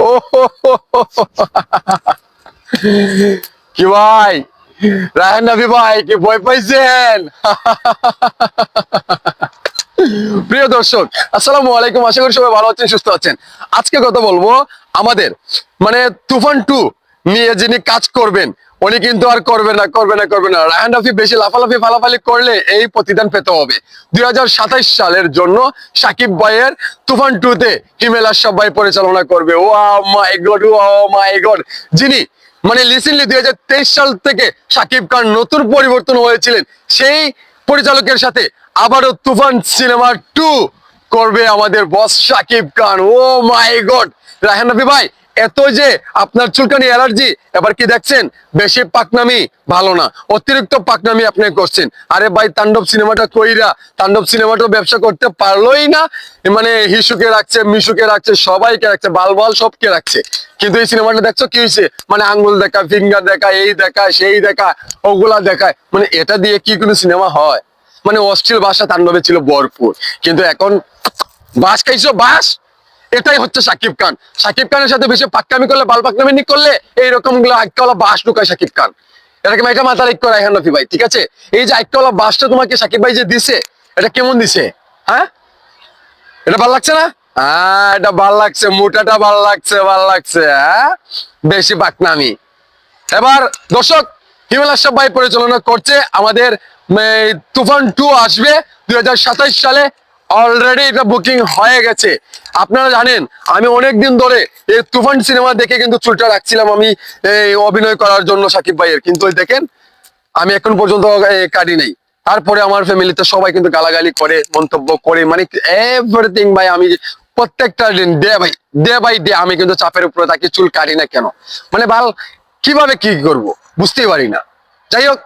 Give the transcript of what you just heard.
ও। কি ভাই? রায়হান নবী ভাই, কি ভয় পাইছেন? প্রিয় দর্শক, আসসালামু আলাইকুম। আশা করি সবাই ভালো আছেন, সুস্থ আছেন। আজকে কথা বলব আমাদের মানে তুফান টু নিয়ে যিনি কাজ করবেন উনি কিন্তু আর করবে না করবে না করবে না। রায়হান রাফি বেশি লাফালাফি, ফালাফালি করলে এই প্রতিদান পেতে হবে। দুই সালের জন্য সাকিব ভাইয়ের তুফান টু তে হিমেল আশরাফ ভাই পরিচালনা করবে। ও my god O my god যিনি মানে রিসেন্টলি দুই সাল থেকে সাকিব খান নতুন পরিবর্তন হয়েছিলেন, সেই পরিচালকের সাথে আবারও তুফান সিনেমা টু করবে আমাদের boss Shakib Khan. Oh my god Raihan Rafi ভাই এত যে আপনার চুলকানি অ্যালার্জি, এবার কি দেখছেন? বেশি পাকনামি ভালো না। অতিরিক্ত পাকনামি আপনি করছেন। আরে ভাই, তাণ্ডব সিনেমাটা কইরা তাণ্ডব সিনেমাটা ব্যবসা করতে পারলোই না। মানে হিসুকে রাখছে, মিশুকে রাখছে, সবাইকে রাখছে বাল বাল সবকে রাখছে। কিন্তু এই সিনেমাটা দেখছ কি হয়েছে মানে আঙ্গুল দেখা ফিঙ্গার দেখা এই দেখা সেই দেখা ওগুলা দেখায়। মানে এটা দিয়ে কি কোনো সিনেমা হয়? মানে অশ্লীল ভাষা তাণ্ডবে ছিল ভরপুর। কিন্তু এখন বাস খাইছো? বাস এটাই হচ্ছে সাকিব খান। সাকিব খানের সাথে বেশি পাক্কামি করলে বাল পাকনামি করলে এইরকমগুলো আইকাওয়ালা বাস ঢুকায় সাকিব খান। এটাকে এটা মাথার এক করাই হান্নফি ভাই, ঠিক আছে? এই যে আইকাওয়ালা বাসটা তোমাকে সাকিব ভাই যে দিছে, এটা কেমন দিছে? হ্যাঁ? এটা ভালো লাগছে না? আমাদের তুফান টু আসবে দুই সালে। অলরেডি এটা বুকিং হয়ে গেছে। আপনারা জানেন, আমি অনেক দিন ধরে এই তুফান সিনেমা দেখে কিন্তু চুলটা রাখছিলাম আমি অভিনয় করার জন্য সাকিব ভাইয়ের। কিন্তু দেখেন, আমি এখন পর্যন্ত কাটি নেই। তারপরে আমার ফ্যামিলিতে সবাই কিন্তু গালাগালি করে, মন্তব্য করে মানে এভরিথিং ভাই, আমি প্রত্যেকটা দিন ডে ভাই ডে বাই ডে আমি কিন্তু চাপের উপরে থাকি, চুল কাটি না কেন? মানে ভালো কীভাবে কি করব? বুঝতেই পারি না। যাই হোক